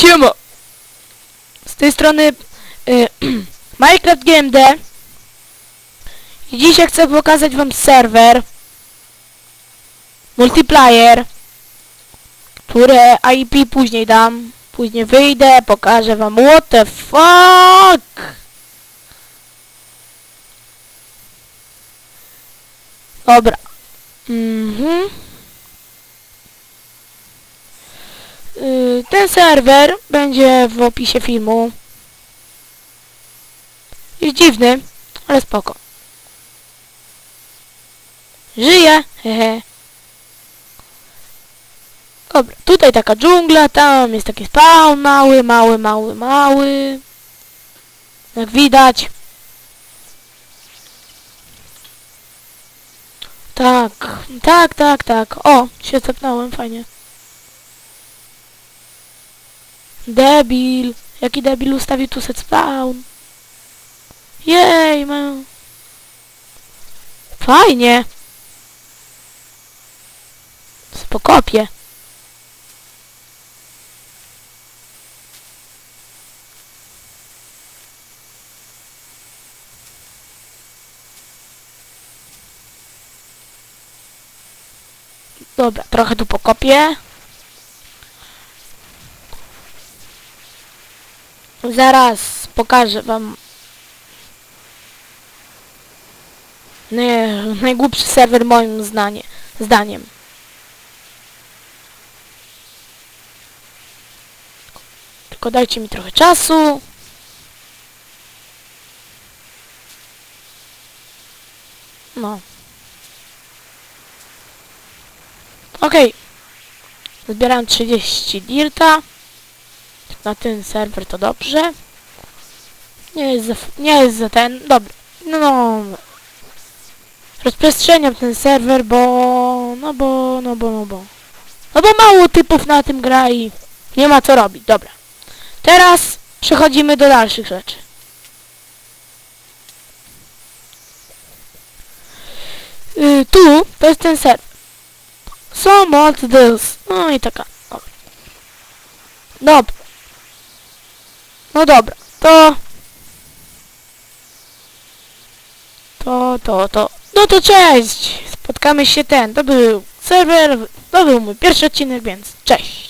Siema! Z tej strony y, Minecraft GMD i dzisiaj chcę pokazać wam serwer multiplayer które IP później dam później wyjdę, pokażę wam what the fuck! Dobra. Mhm. Y, Ten serwer będzie w opisie filmu. Jest dziwny, ale spoko. Żyje, hehe. Dobra, tutaj taka dżungla, tam jest taki spawn mały, mały, mały, mały. Jak widać. Tak, tak, tak, tak. O, się zepnąłem, fajnie. Debil. Jaki debil ustawił tu set spawn. Jej, mam. Fajnie. Spokopie. Dobra, trochę tu pokopię. Zaraz pokażę wam nie, najgłupszy serwer moim zdanie, zdaniem. Tylko dajcie mi trochę czasu. No. Okej. Zbieram 30 dirta na ten serwer to dobrze. Nie jest za, nie jest za ten, dobra. No, no. Rozprzestrzeniam ten serwer, bo, no bo, no bo, no bo. No bo mało typów na tym gra i nie ma co robić, dobra. Teraz przechodzimy do dalszych rzeczy. Y, tu, to jest ten serwer. So much this. No i taka, dobra. Dobra. No dobra, to... To, to, to... No to cześć! Spotkamy się ten, to był serwer, to był mój pierwszy odcinek, więc cześć!